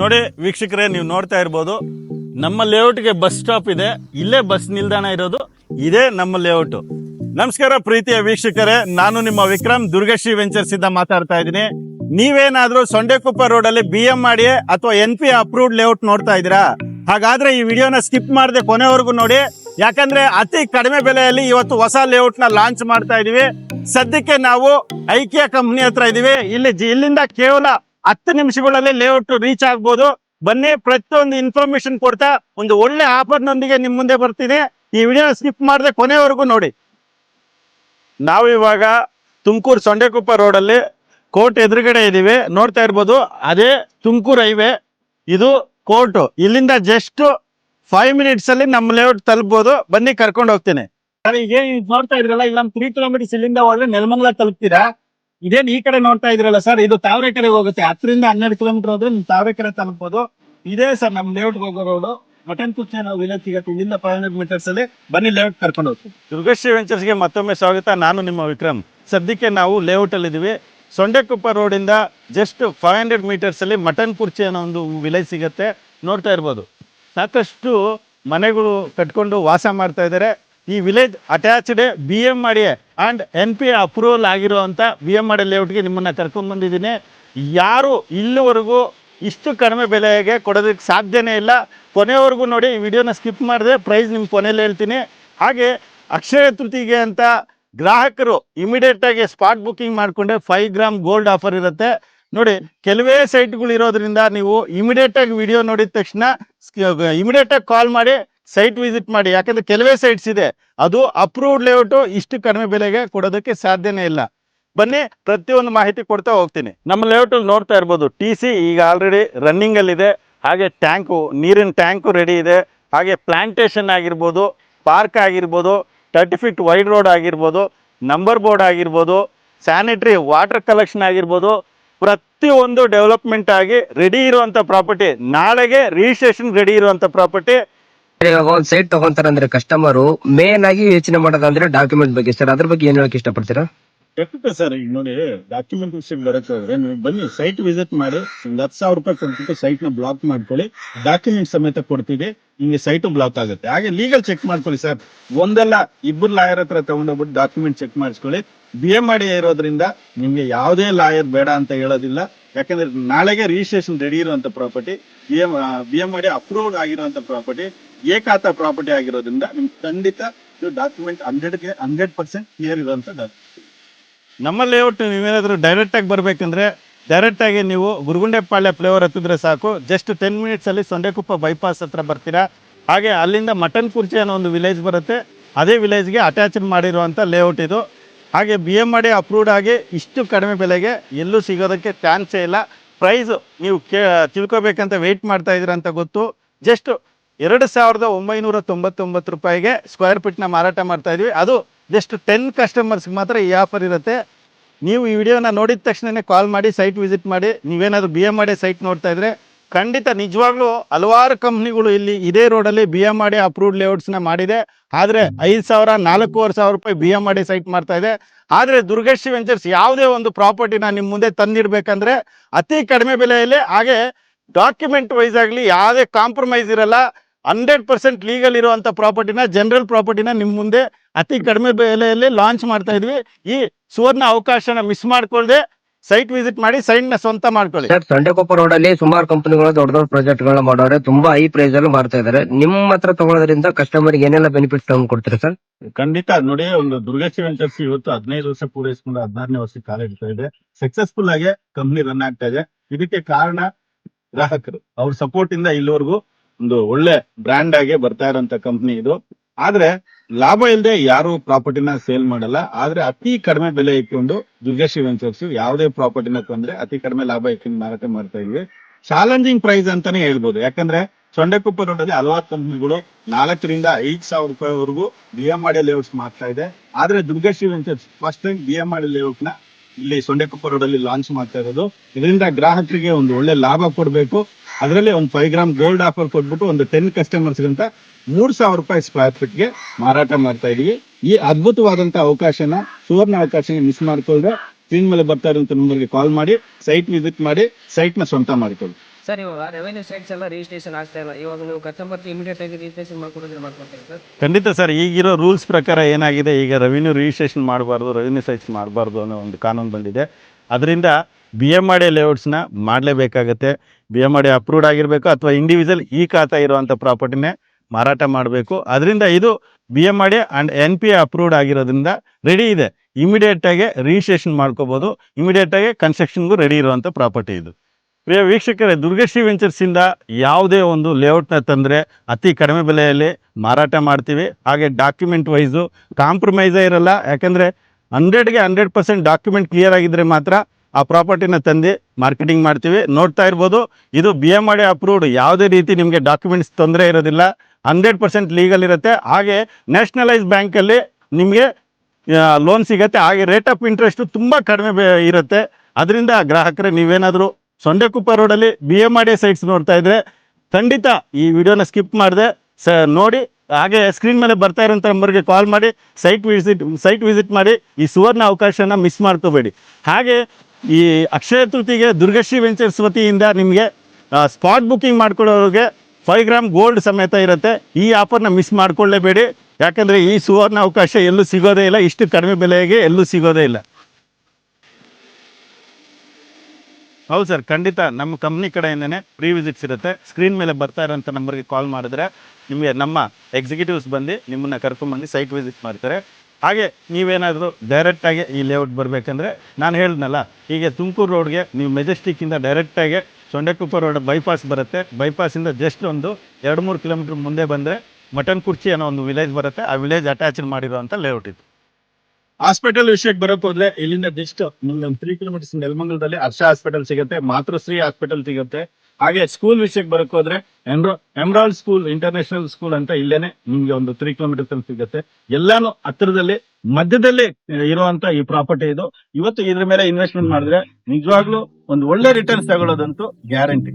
ನೋಡಿ ವೀಕ್ಷಕರೇ, ನೀವು ನೋಡ್ತಾ ಇರ್ಬೋದು, ನಮ್ಮ ಲೇಔಟ್ಗೆ ಬಸ್ ಸ್ಟಾಪ್ ಇದೆ. ಇಲ್ಲೇ ಬಸ್ ನಿಲ್ದಾಣ ಇರೋದು, ಇದೇ ನಮ್ಮ ಲೇಔಟ್. ನಮಸ್ಕಾರ ಪ್ರೀತಿಯ ವೀಕ್ಷಕರೇ, ನಾನು ನಿಮ್ಮ ವಿಕ್ರಮ್ ದುರ್ಗಶ್ರೀ ವೆಂಚರ್ಸ್ ಇಂದ ಮಾತಾಡ್ತಾ ಇದ್ದೀನಿ. ನೀವೇನಾದ್ರೂ ಸೊಂಡೆಕೊಪ್ಪ ರೋಡ್ ಅಲ್ಲಿ ಬಿ ಎಂ ಮಾಡಿ ಅಥವಾ ಎನ್ ಪಿ ಅಪ್ರೂವ್ಡ್ ಲೇಔಟ್ ನೋಡ್ತಾ ಇದ್ದೀರಾ? ಹಾಗಾದ್ರೆ ಈ ವಿಡಿಯೋನ ಸ್ಕಿಪ್ ಮಾಡದೆ ಕೊನೆವರೆಗೂ ನೋಡಿ. ಯಾಕಂದ್ರೆ ಅತಿ ಕಡಿಮೆ ಬೆಲೆಯಲ್ಲಿ ಇವತ್ತು ಹೊಸ ಲೇಔಟ್ನ ಲಾಂಚ್ ಮಾಡ್ತಾ ಇದೀವಿ. ಸದ್ಯಕ್ಕೆ ನಾವು ಐಕಿಯಾ ಕಂಪ್ನಿ ಹತ್ರ ಇದೀವಿ. ಇಲ್ಲಿ ಇಲ್ಲಿಂದ ಕೇವಲ ಹತ್ತು ನಿಮಿಷಗಳಲ್ಲಿ ಲೇಔಟ್ ರೀಚ್ ಆಗ್ಬೋದು. ಬನ್ನಿ, ಪ್ರತಿಯೊಂದು ಇನ್ಫಾರ್ಮೇಶನ್ ಕೊಡ್ತಾ ಒಂದು ಒಳ್ಳೆ ಆಫರ್ ನಿಮ್ಮ ನಿಮ್ ಮುಂದೆ ಬರ್ತೀನಿ ಈ ವಿಡಿಯೋ ಸ್ಕಿಪ್ ಮಾಡದೆ ಕೊನೆವರೆಗೂ ನೋಡಿ. ನಾವಿವಾಗ ತುಮಕೂರು ಸೊಂಡೆಕೊಪ್ಪ ರೋಡಲ್ಲಿ ಕೋರ್ಟ್ ಎದುರುಗಡೆ ಇದೀವಿ ನೋಡ್ತಾ ಇರ್ಬೋದು, ಅದೇ ತುಮಕೂರು ಹೈವೇ ಇದು ಕೋರ್ಟ್. ಇಲ್ಲಿಂದ ಜಸ್ಟ್ ಫೈವ್ ಮಿನಿಟ್ಸ್ ಅಲ್ಲಿ ನಮ್ಮ ಲೇಔಟ್ ತಲುಪಬಹುದು ಬನ್ನಿ, ಕರ್ಕೊಂಡು ಹೋಗ್ತೀನಿ. ನೋಡ್ತಾ ಇದ್ರಲ್ಲ ಇಲ್ಲ ತ್ರೀ ಕಿಲೋಮೀಟರ್ಸ್ ಇಲ್ಲಿಂದ ಹೋದ್ರೆ ನೆಲಮಂಗಲ ತಲುಪ್ತೀರಾ? ಇದೇನ್ ಈ ಕಡೆ ನೋಡ್ತಾ ಇದ್ರಲ್ಲ ಸರ್, ಇದು ತಾವರೆಕೆರೆ ಹೋಗುತ್ತೆ. ಹತ್ತರಿಂದ ಹನ್ನೆರಡು ಕಿಲೋಮೀಟರ್ ಹೋದ್ರೆ ನೀವು ತಾವರೆಕೆರೆ ತಲುಪಬಹುದು ಇದೇ ಸರ್ ನಮ್ಮ ಲೇಔಟ್ ಹೋಗೋ ರೋಡು ಮಟನ್ ಕುಚ್ಚೆ ನಾವು ವಿಲೇಜ್ ಸಿಗತ್ತೆ ಇಲ್ಲಿಂದ ಫೈವ್ ಹಂಡ್ರೆಡ್ ಮೀಟರ್ಸ್ ಅಲ್ಲಿ ಬನ್ನಿ ಲೇಔಟ್ ಕರ್ಕೊಂಡು ಹೋಗ್ತೀವಿ. ದುರ್ಗಶ್ರೀ ವೆಂಚರ್ಸ್ಗೆ ಮತ್ತೊಮ್ಮೆ ಸ್ವಾಗತ. ನಾನು ನಿಮ್ಮ ವಿಕ್ರಮ್. ಸದ್ಯಕ್ಕೆ ನಾವು ಲೇಔಟ್ ಅಲ್ಲಿ ಇದೀವಿ. ಸೊಂಡೆಕೊಪ್ಪ ರೋಡ್ ಇಂದ ಜಸ್ಟ್ ಫೈವ್ ಹಂಡ್ರೆಡ್ ಮೀಟರ್ಸ್ ಅಲ್ಲಿ ಮಟನ್ ಕುರ್ಚಿ ಅನ್ನೋ ಒಂದು ವಿಲೇಜ್ ಸಿಗುತ್ತೆ. ನೋಡ್ತಾ ಇರ್ಬೋದು. ಸಾಕಷ್ಟು ಮನೆಗಳು ಕಟ್ಕೊಂಡು ವಾಸ ಮಾಡ್ತಾ ಇದ್ದಾರೆ. ಈ ವಿಲೇಜ್ ಅಟ್ಯಾಚ್ಡ್ ಬಿ ಎಂ ಮಾಡಿ ಅಂಡ್ ಎನ್ ಪಿ ಅಪ್ರೂವಲ್ ಆಗಿರುವಂಥ ಬಿ ಎಂ ಮಾಡಿ ಲೇಔಟ್ಗೆ ನಿಮ್ಮನ್ನ ಕರ್ಕೊಂಡು ಬಂದಿದ್ದೀನಿ. ಯಾರು ಇಲ್ಲಿವರೆಗೂ ಇಷ್ಟು ಕಡಿಮೆ ಬೆಲೆಗೆ ಕೊಡೋದಕ್ಕೆ ಸಾಧ್ಯನೇ ಇಲ್ಲ. ಕೊನೆವರೆಗೂ ನೋಡಿ ಈ ವಿಡಿಯೋನ ಸ್ಕಿಪ್ ಮಾಡಿದೆ ಪ್ರೈಸ್ ನಿಮ್ಮ ಕೊನೆಯಲ್ಲಿ ಹೇಳ್ತೀನಿ. ಹಾಗೆ ಅಕ್ಷಯ ತೃತೀಗೆ ಅಂತ ಗ್ರಾಹಕರು ಇಮಿಡಿಯೇಟ್ ಆಗಿ ಸ್ಪಾಟ್ ಬುಕ್ಕಿಂಗ್ ಮಾಡಿಕೊಂಡೆ ಫೈವ್ ಗ್ರಾಮ್ ಗೋಲ್ಡ್ ಆಫರ್ ಇರುತ್ತೆ. ನೋಡಿ ಕೆಲವೇ ಸೈಟ್ಗಳು ಇರೋದ್ರಿಂದ ನೀವು ಇಮಿಡಿಯೇಟ್ ಆಗಿ ವಿಡಿಯೋ ನೋಡಿದ ತಕ್ಷಣ ಇಮಿಡಿಯೇಟ್ ಆಗಿ ಕಾಲ್ ಮಾಡಿ ಸೈಟ್ ವಿಸಿಟ್ ಮಾಡಿ, ಯಾಕಂದ್ರೆ ಕೆಲವೇ ಸೈಟ್ಸ್ ಇದೆ, ಅದು ಅಪ್ರೂವ್ಡ್ ಲೇಔಟ್ ಇಷ್ಟು ಕಡಿಮೆ ಬೆಲೆಗೆ ಕೊಡೋದಕ್ಕೆ ಸಾಧ್ಯನೇ ಇಲ್ಲ. ಬನ್ನಿ, ಪ್ರತಿಯೊಂದು ಮಾಹಿತಿ ಕೊಡ್ತಾ ಹೋಗ್ತೀನಿ. ನಮ್ಮ ಲೇಔಟ್ ನೋಡ್ತಾ ಇರ್ಬೋದು ಟಿ ಸಿ ಈಗ ಆಲ್ರೆಡಿ ರನ್ನಿಂಗ್ ಅಲ್ಲಿ ಇದೆ ಹಾಗೆ ಟ್ಯಾಂಕು ನೀರಿನ ಟ್ಯಾಂಕು ರೆಡಿ ಇದೆ, ಹಾಗೆ ಪ್ಲಾಂಟೇಶನ್ ಆಗಿರ್ಬೋದು ಪಾರ್ಕ್ ಆಗಿರ್ಬೋದು ತರ್ಟಿ ಫೀಟ್ ವೈಡ್ ರೋಡ್ ಆಗಿರ್ಬೋದು ನಂಬರ್ ಬೋರ್ಡ್ ಆಗಿರ್ಬೋದು ಸ್ಯಾನಿಟರಿ ವಾಟರ್ ಕಲೆಕ್ಷನ್ ಆಗಿರ್ಬೋದು, ಪ್ರತಿಯೊಂದು ಡೆವಲಪ್ಮೆಂಟ್ ಆಗಿ ರೆಡಿ ಇರುವಂಥ ಪ್ರಾಪರ್ಟಿ ನಾಳೆಗೆ ರಿಜಿಸ್ಟ್ರೇಷನ್ ರೆಡಿ ಇರುವಂಥ ಪ್ರಾಪರ್ಟಿ ಇವಾಗ ಒಂದ್ ಸೈಟ್ ತಗೊಂತಾರಂದ್ರೆ ಕಸ್ಟಮರು ಮೇನ್ ಆಗಿ ಯೋಚನೆ ಮಾಡೋದಂದ್ರೆ ಡಾಕ್ಯುಮೆಂಟ್ ಬಗ್ಗೆ. ಸರ್ ಅದ್ರ ಬಗ್ಗೆ ಏನ್ ಹೇಳಕ್ ಇಷ್ಟಪಡ್ತೀರಾ? ಎಷ್ಟುತ್ತೆ ಸರ್ ಈಗ ನೋಡಿ ಡಾಕ್ಯುಮೆಂಟ್ ವಿಷಯ ಬರಕ್ಕೆ ನೀವು ಬನ್ನಿ ಸೈಟ್ ವಿಸಿಟ್ ಮಾಡಿ ಒಂದು ಹತ್ತು ಸಾವಿರ ರೂಪಾಯಿ ಕೊಟ್ಬಿಟ್ಟು ಸೈಟ್ನ ಬ್ಲಾಕ್ ಮಾಡ್ಕೊಳ್ಳಿ. ಡಾಕ್ಯುಮೆಂಟ್ ಸಮೇತ ಕೊಡ್ತೀವಿ. ನಿಮಗೆ ಸೈಟು ಬ್ಲಾಕ್ ಆಗುತ್ತೆ. ಹಾಗೆ ಲೀಗಲ್ ಚೆಕ್ ಮಾಡ್ಕೊಳ್ಳಿ ಸರ್ ಒಂದಲ್ಲ ಇಬ್ಬರು ಲಾಯರ್ ಹತ್ರ ತಗೊಂಡೋಗ್ಬಿಟ್ಟು ಡಾಕ್ಯುಮೆಂಟ್ ಚೆಕ್ ಮಾಡಿಸ್ಕೊಳ್ಳಿ. ಬಿ ಎಂ ಮಾಡಿ ಇರೋದ್ರಿಂದ ನಿಮ್ಗೆ ಯಾವುದೇ ಲಾಯರ್ ಬೇಡ ಅಂತ ಹೇಳೋದಿಲ್ಲ. ಯಾಕಂದ್ರೆ ನಾಳೆಗೆ ರಿಜಿಸ್ಟ್ರೇಷನ್ ರೆಡಿ ಇರುವಂತ property B M B approved ಆಗಿರುವಂತ ಪ್ರಾಪರ್ಟಿ ಏಕಾತ ಪ್ರಾಪರ್ಟಿ ಆಗಿರೋದ್ರಿಂದ ನಿಮ್ಗೆ ಖಂಡಿತ ಡಾಕ್ಯುಮೆಂಟ್ ಹಂಡ್ರೆಡ್ಗೆ ಹಂಡ್ರೆಡ್ ಪರ್ಸೆಂಟ್ ಕ್ಲಿಯರ್ ಇರುವಂತ ನಮ್ಮ ಲೇಔಟ್ ನೀವೇನಾದ್ರೂ ಡೈರೆಕ್ಟ್ ಆಗಿ ಬರ್ಬೇಕಂದ್ರೆ ಡೈರೆಕ್ಟ್ ಆಗಿ ನೀವು ಗುರುಗುಂಡೆಪಾಳ್ಯ ಫ್ಲೇವರ್ ಹತ್ತಿದ್ರೆ ಸಾಕು. ಜಸ್ಟ್ ಟೆನ್ ಮಿನಿಟ್ಸ್ ಅಲ್ಲಿ ಸೊಂಡೆಕುಪ್ಪ ಬೈಪಾಸ್ ಹತ್ರ ಬರ್ತೀರಾ. ಹಾಗೆ ಅಲ್ಲಿಂದ ಮಟನ್ ಕುರ್ಚಿ ಅನ್ನೋ ಒಂದು ವಿಲೇಜ್ ಬರುತ್ತೆ. ಅದೇ ವಿಲೇಜ್ಗೆ ಅಟ್ಯಾಚ್ ಮಾಡಿರುವಂಥ ಲೇಔಟ್ ಇದು. ಹಾಗೆ ಬಿ ಎಂ ಮಾಡಿ ಅಪ್ರೂವ್ಡ್ ಆಗಿ ಇಷ್ಟು ಕಡಿಮೆ ಬೆಲೆಗೆ ಎಲ್ಲೂ ಸಿಗೋದಕ್ಕೆ ಚಾನ್ಸೇ ಇಲ್ಲ. ಪ್ರೈಸ್ ನೀವು ಕೇ, ತಿಳ್ಕೊಬೇಕಂತ ವೆಯ್ಟ್ ಮಾಡ್ತಾ ಇದ್ದೀರ ಅಂತ ಗೊತ್ತು. ಜಸ್ಟ್ ಎರಡು ಸಾವಿರದ ಒಂಬೈನೂರ ತೊಂಬತ್ತೊಂಬತ್ತು ರೂಪಾಯಿಗೆ ಸ್ಕ್ವೇರ್ ಫೀಟ್ನ ಮಾರಾಟ ಮಾಡ್ತಾ ಇದ್ವಿ. ಅದು ಜಸ್ಟ್ ಟೆನ್ ಕಸ್ಟಮರ್ಸ್ಗೆ ಮಾತ್ರ ಈ ಆಫರ್ ಇರುತ್ತೆ. ನೀವು ಈ ವಿಡಿಯೋನ ನೋಡಿದ ತಕ್ಷಣನೇ ಕಾಲ್ ಮಾಡಿ ಸೈಟ್ ವಿಸಿಟ್ ಮಾಡಿ, ನೀವೇನಾದರೂ ಬಿ ಎಂ ಮಾಡಿ ಸೈಟ್ ನೋಡ್ತಾ ಇದ್ರೆ ಖಂಡಿತ ನಿಜವಾಗ್ಲೂ ಹಲವಾರು ಕಂಪ್ನಿಗಳು ಇಲ್ಲಿ ಇದೇ ರೋಡಲ್ಲಿ ಬಿ ಎಂ ಆಡಿ ಅಪ್ರೂವ್ಡ್ ಲೇಔಟ್ಸ್ನ ಮಾಡಿದೆ. ಆದರೆ ಐದು ಸಾವಿರ, ನಾಲ್ಕೂವರೆ ಸಾವಿರ ರೂಪಾಯಿ ಬಿ ಎಂ ಆಡಿ ಸೈಟ್ ಮಾಡ್ತಾ ಇದೆ. ಆದರೆ ದುರ್ಗಶ್ರೀ ವೆಂಚರ್ಸ್ ಯಾವುದೇ ಒಂದು ಪ್ರಾಪರ್ಟಿನ ನಿಮ್ಮ ಮುಂದೆ ತಂದಿಡಬೇಕಂದ್ರೆ ಅತಿ ಕಡಿಮೆ ಬೆಲೆಯಲ್ಲಿ, ಹಾಗೆ ಡಾಕ್ಯುಮೆಂಟ್ ವೈಸ್ ಆಗಲಿ ಯಾವುದೇ ಕಾಂಪ್ರಮೈಸ್ ಇರಲ್ಲ ಹಂಡ್ರೆಡ್ ಪರ್ಸೆಂಟ್ ಲೀಗಲ್ ಇರುವಂಥ ಪ್ರಾಪರ್ಟಿನ ಜನರಲ್ ಪ್ರಾಪರ್ಟಿನ ನಿಮ್ಮ ಮುಂದೆ ಅತಿ ಕಡಿಮೆ ಬೆಲೆಯಲ್ಲಿ ಲಾಂಚ್ ಮಾಡ್ತಾ ಇದ್ವಿ. ಈ ಸುವರ್ಣ ಅವಕಾಶನ ಮಿಸ್ ಮಾಡ್ಕೊಳ್ದೆ ಸೈಟ್ ವಿಸಿಟ್ ಮಾಡಿ ಸೈಟ್ನ ಸ್ವಂತ ಮಾಡ್ಕೊಳ್ಳಿ. ಸರ್ ಸಂಡೆಕೊಪ್ಪ ರೋಡ್ ಅಲ್ಲಿ ಸುಮಾರು ಕಂಪನಿಗಳು ದೊಡ್ಡ ದೊಡ್ಡ ಪ್ರಾಜೆಕ್ಟ್ ಗಳನ್ನ ಮಾಡೋರೆ ತುಂಬಾ ಹೈ ಪ್ರೈಸ್ ಅಲ್ಲಿ ಮಾಡ್ತಾ ಇದಾರೆ. ನಿಮ್ಮ ಹತ್ರ ತಗೊಳ್ಳೋದ್ರಿಂದ ಕಸ್ಟಮರ್ಗೆ ಏನೆಲ್ಲ ಬೆನಿಫಿಟ್ ತಗೊಂಡ್ ಕೊಡ್ತೀರಾ ಸರ್ ಖಂಡಿತ ನೋಡಿ ಒಂದು ದುರ್ಗಶ್ರೀ ವೆಂಚರ್ಸ್ ಇವತ್ತು ಹದಿನೈದು ವರ್ಷ ಪೂರೈಸಿಕೊಂಡು ಹದಿನಾರನೇ ವರ್ಷ ಕಾಲ ಇಡ್ತಾ ಇದೆ. ಸಕ್ಸಸ್ಫುಲ್ ಆಗಿ ಕಂಪ್ನಿ ರನ್ ಆಗ್ತಾ ಇದೆ. ಇದಕ್ಕೆ ಕಾರಣ ಗ್ರಾಹಕರು. ಅವ್ರ ಸಪೋರ್ಟ್ ಇಂದ ಇಲ್ಲಿವರೆಗೂ ಒಂದು ಒಳ್ಳೆ ಬ್ರ್ಯಾಂಡ್ ಆಗಿ ಬರ್ತಾ ಇರೋಂತ ಕಂಪ್ನಿ ಇದು. ಆದ್ರೆ ಲಾಭ ಇಲ್ಲದೆ ಯಾರು ಪ್ರಾಪರ್ಟಿನ ಸೇಲ್ ಮಾಡಲ್ಲ. ಆದ್ರೆ ಅತಿ ಕಡಿಮೆ ಬೆಲೆ ಇಟ್ಕೊಂಡು ದುರ್ಗಶ್ರೀ ವೆಂಚರ್ಸ್ ಯಾವುದೇ ಪ್ರಾಪರ್ಟಿನ ತಂದ್ರೆ ಅತಿ ಕಡಿಮೆ ಲಾಭ ಇಟ್ಕೊಂಡು ಮಾರಾಟ ಮಾಡ್ತಾ ಇದ್ವಿ. ಚಾಲೆಂಜಿಂಗ್ ಪ್ರೈಸ್ ಅಂತಾನೆ ಹೇಳ್ಬೋದು. ಯಾಕಂದ್ರೆ ಸೊಂಡೆಕೊಪ್ಪ ರೋಡ್ ಅಲ್ಲಿ ಹಲವಾರು ಕಂಪ್ನಿಗಳು ನಾಲ್ಕರಿಂದ ಐದ್ ಸಾವಿರ ರೂಪಾಯಿವರೆಗೂ ಬಿ ಎಂ ಮಾಡಿ ಲೇಔಟ್ಸ್ ಮಾಡ್ತಾ ಇದೆ. ಆದ್ರೆ Durgashree ventures first time B M ಲೇಔಟ್ನ ಇಲ್ಲಿ ಸೊಂಡೆಕೊಪ್ಪ ರೋಡ್ ಅಲ್ಲಿ ಲಾಂಚ್ ಮಾಡ್ತಾ ಇರೋದು. ಇದರಿಂದ ಗ್ರಾಹಕರಿಗೆ ಒಂದು ಒಳ್ಳೆ ಲಾಭ ಕೊಡಬೇಕು. ಅದರಲ್ಲಿ ಒಂದು ಫೈವ್ ಗ್ರಾಮ್ ಗೋಲ್ಡ್ ಆಫರ್ ಕೊಟ್ಬಿಟ್ಟು ಒಂದು ಟೆನ್ ಕಸ್ಟಮರ್ಸ್ ಗಿಂತ ಮೂರ್ ಸಾವಿರ ರೂಪಾಯಿ ಸ್ಕ್ವೇರ್ ಫೀಟ್ಗೆ ಮಾರಾಟ ಮಾಡ್ತಾ ಇದೀವಿ. ಈ ಅದ್ಭುತವಾದಂತಹ ಅವಕಾಶನ, ಸುವರ್ಣ ಅವಕಾಶ ಮಿಸ್ ಮಾಡ್ಕೊಳ್ದೆ ಸ್ಕ್ರೀನ್ ಮೇಲೆ ಬರ್ತಾ ಇರುವಂತ ನಂಬರ್ಗೆ ಕಾಲ್ ಮಾಡಿ ಸೈಟ್ ವಿಸಿಟ್ ಮಾಡಿ ಸೈಟ್ನ ಸ್ವಂತ ಮಾಡಿಕೊಳ್ಳಿ. ಸರ್ ಇವಾಗ ರೆವೆನ್ಯೂ ಸೈಟ್ಸ್ ಎಲ್ಲ ರಿಜಿಸ್ಟ್ರೇಷನ್ ಆಗ್ತಾ ಇಲ್ಲ. ಇವಾಗ ನೀವು ಕಸ್ಟಮರ್ ಇಮಿಡಿಯೇಟ್ ಆಗಿ ರಿಜಿಸ್ಟ್ರೇಷನ್ ಮಾಡ್ಕೊಡೋದ್ರೆ ಸರ್. ಖಂಡಿತ ಸರ್, ಈಗಿರೋ ರೂಲ್ಸ್ ಪ್ರಕಾರ ಏನಾಗಿದೆ? ಈಗ ರೆವಿನ್ಯೂ ರಿಜಿಸ್ಟ್ರೇಷನ್ ಮಾಡಬಾರ್ದು ರೆವಿನ್ಯೂ ಸೈಟ್ಸ್ ಮಾಡಬಾರ್ದು ಅನ್ನೋ ಒಂದು ಕಾನೂನು ಬಂದಿದೆ. ಅದರಿಂದ ಬಿ ಎಂ ಆರ್ ಡಿ ಲೇಔಟ್ಸ್ನ ಮಾಡಲೇಬೇಕಾಗತ್ತೆ. B M R D approved ಆಗಿರಬೇಕು ಅಥವಾ ಇಂಡಿವಿಜುವಲ್ ಈ ಖಾತಾ ಇರುವಂಥ ಪ್ರಾಪರ್ಟಿನೇ ಮಾರಾಟ ಮಾಡಬೇಕು. ಅದರಿಂದ ಇದು B M R D and N P approved ಆಗಿರೋದ್ರಿಂದ ರೆಡಿ ಇದೆ. ಇಮಿಡಿಯೇಟಾಗಿ ರಿಜಿಸ್ಟ್ರೇಷನ್ ಮಾಡ್ಕೋಬೋದು. ಇಮಿಡಿಯೇಟಾಗಿ ಕನ್ಸ್ಟ್ರಕ್ಷನ್ಗೂ ರೆಡಿ ಇರುವಂಥ ಪ್ರಾಪರ್ಟಿ ಇದು. ಪ್ರಿಯ ವೀಕ್ಷಕರೇ, ದುರ್ಗಶ್ರೀ ವೆಂಚರ್ಸಿಂದ ಯಾವುದೇ ಒಂದು ಲೇಔಟ್ನ ತಂದರೆ ಅತಿ ಕಡಿಮೆ ಬೆಲೆಯಲ್ಲಿ ಮಾರಾಟ ಮಾಡ್ತೀವಿ. ಹಾಗೆ ಡಾಕ್ಯುಮೆಂಟ್ ವೈಸು ಕಾಂಪ್ರಮೈಸೇ ಇರಲ್ಲ. ಯಾಕೆಂದರೆ ಹಂಡ್ರೆಡ್ಗೆ ಹಂಡ್ರೆಡ್ ಪರ್ಸೆಂಟ್ ಡಾಕ್ಯುಮೆಂಟ್ ಕ್ಲಿಯರ್ ಆಗಿದ್ದರೆ ಮಾತ್ರ ಆ ಪ್ರಾಪರ್ಟಿನ ತಂದು ಮಾರ್ಕೆಟಿಂಗ್ ಮಾಡ್ತೀವಿ. ನೋಡ್ತಾ ಇರ್ಬೋದು, ಇದು ಬಿ ಎಂ ಆಡಿ ಅಪ್ರೂವ್ಡ್ ಯಾವುದೇ ರೀತಿ ನಿಮಗೆ ಡಾಕ್ಯುಮೆಂಟ್ಸ್ ತೊಂದರೆ ಇರೋದಿಲ್ಲ. ಹಂಡ್ರೆಡ್ ಪರ್ಸೆಂಟ್ ಲೀಗಲ್ ಇರುತ್ತೆ. ಹಾಗೆ ನ್ಯಾಷನಲೈಸ್ ಬ್ಯಾಂಕಲ್ಲಿ ನಿಮಗೆ ಲೋನ್ ಸಿಗುತ್ತೆ. ಹಾಗೆ ರೇಟ್ ಆಫ್ ಇಂಟ್ರೆಸ್ಟು ತುಂಬ ಕಡಿಮೆ ಇರುತ್ತೆ. ಅದರಿಂದ ಗ್ರಾಹಕರೇ ನೀವೇನಾದರೂ ಸೊಂಡೆಕುಪ್ಪ ರೋಡಲ್ಲಿ B M R D sites ನೋಡ್ತಾ ಇದ್ರೆ ಖಂಡಿತ ಈ ವಿಡಿಯೋನ ಸ್ಕಿಪ್ ಮಾಡಿದೆ. ಸ, ನೋಡಿ, ಹಾಗೆ ಸ್ಕ್ರೀನ್ ಮೇಲೆ ಬರ್ತಾ ಇರೋಂಥ ನಂಬರ್ಗೆ ಕಾಲ್ ಮಾಡಿ ಸೈಟ್ ವಿಸಿಟ್ ಸೈಟ್ ವಿಸಿಟ್ ಮಾಡಿ, ಈ ಸುವರ್ಣ ಅವಕಾಶನ ಮಿಸ್ ಮಾಡ್ಕೋಬೇಡಿ. ಹಾಗೆ ಈ ಅಕ್ಷಯ ತೃತಿಗೆ ದುರ್ಗಶ್ರೀ ವೆಂಚರ್ಸ್ ವತಿಯಿಂದ ನಿಮಗೆ ಸ್ಪಾಟ್ ಬುಕ್ಕಿಂಗ್ ಮಾಡ್ಕೊಳ್ಳೋರಿಗೆ ಫೈವ್ ಗ್ರಾಮ್ ಗೋಲ್ಡ್ ಸಮೇತ ಇರುತ್ತೆ. ಈ ಆಫರ್ನ ಮಿಸ್ ಮಾಡ್ಕೊಳ್ಳೇಬೇಡಿ. ಯಾಕಂದರೆ ಈ ಸುವರ್ಣ ಅವಕಾಶ ಎಲ್ಲೂ ಸಿಗೋದೇ ಇಲ್ಲ. ಇಷ್ಟು ಕಡಿಮೆ ಬೆಲೆಗೆ ಎಲ್ಲೂ ಸಿಗೋದೇ ಇಲ್ಲ. ಹೌದು ಸರ್, ಖಂಡಿತ. ನಮ್ಮ ಕಂಪ್ನಿ ಕಡೆಯಿಂದನೇ ಫ್ರೀ ವಿಸಿಟ್ಸ್ ಇರುತ್ತೆ. ಸ್ಕ್ರೀನ್ ಮೇಲೆ ಬರ್ತಾ ಇರೋಂಥ ನಂಬರ್ಗೆ ಕಾಲ್ ಮಾಡಿದ್ರೆ ನಿಮಗೆ ನಮ್ಮ ಎಕ್ಸಿಕ್ಯೂಟಿವ್ಸ್ ಬಂದು ನಿಮ್ಮನ್ನ ಕರ್ಕೊಂಬಂದು ಸೈಟ್ ವಿಸಿಟ್ ಮಾಡ್ತಾರೆ. ಹಾಗೆ ನೀವೇನಾದರೂ ಡೈರೆಕ್ಟಾಗಿ ಈ ಲೇಔಟ್ ಬರಬೇಕಂದ್ರೆ ನಾನು ಹೇಳಿದ್ನಲ್ಲ, ಹೀಗೆ ತುಮಕೂರು ರೋಡ್ಗೆ ನೀವು ಮೆಜೆಸ್ಟಿಕ್ಕಿಂದ ಡೈರೆಕ್ಟಾಗಿ ಸೊಂಡೆಕುಪ್ಪ ರೋಡ್ ಬೈಪಾಸ್ ಬರುತ್ತೆ. ಬೈಪಾಸಿಂದ ಜಸ್ಟ್ ಒಂದು ಎರಡು ಮೂರು ಕಿಲೋಮೀಟ್ರ್ ಮುಂದೆ ಬಂದರೆ ಮಟನ್ ಕುರ್ಚಿ ಅನ್ನೋ ಒಂದು ವಿಲೇಜ್ ಬರುತ್ತೆ. ಆ ವಿಲೇಜ್ ಅಟ್ಯಾಚ್ ಅಂತ ಲೇಔಟ್ ಇದು. ಹಾಸ್ಪಿಟಲ್ ವಿಷಯಕ್ಕೆ ಬರೋಕ್ ಹೋದ್ರೆ ಇಲ್ಲಿಂದ ಜಸ್ಟ್ ಒಂದು ತ್ರೀ ಕಿಲೋಮೀಟರ್ಸ್ ನೆಲಮಂಗಲದಲ್ಲಿ ಹರ್ಷ ಹಾಸ್ಪಿಟಲ್ ಸಿಗುತ್ತೆ ಮಾತೃಶ್ರೀ ಹಾಸ್ಪಿಟಲ್ ಸಿಗುತ್ತೆ. ಹಾಗೆ ಸ್ಕೂಲ್ ವಿಷಯಕ್ಕೆ ಬರೋಕ್ ಹೋದ್ರೆ ಎಮ್ರೋ ಎಮ್ರಾಲ್ ಸ್ಕೂಲ್ ಇಂಟರ್ನ್ಯಾಷನಲ್ ಸ್ಕೂಲ್ ಅಂತ ಇಲ್ಲೇನೆ ನಿಮ್ಗೆ ಒಂದು ತ್ರೀ ಕಿಲೋಮೀಟರ್ಸ್ ಅಲ್ಲಿ ಸಿಗುತ್ತೆ. ಎಲ್ಲಾನು ಹತ್ತಿರದಲ್ಲಿ ಮಧ್ಯದಲ್ಲಿ ಇರುವಂತ ಈ ಪ್ರಾಪರ್ಟಿ ಇದು. ಇವತ್ತು ಇದ್ರ ಮೇಲೆ ಇನ್ವೆಸ್ಟ್ಮೆಂಟ್ ಮಾಡಿದ್ರೆ ನಿಜವಾಗ್ಲೂ ಒಂದು ಒಳ್ಳೆ ರಿಟರ್ನ್ಸ್ ತಗೊಳ್ಳೋದಂತೂ ಗ್ಯಾರಂಟಿ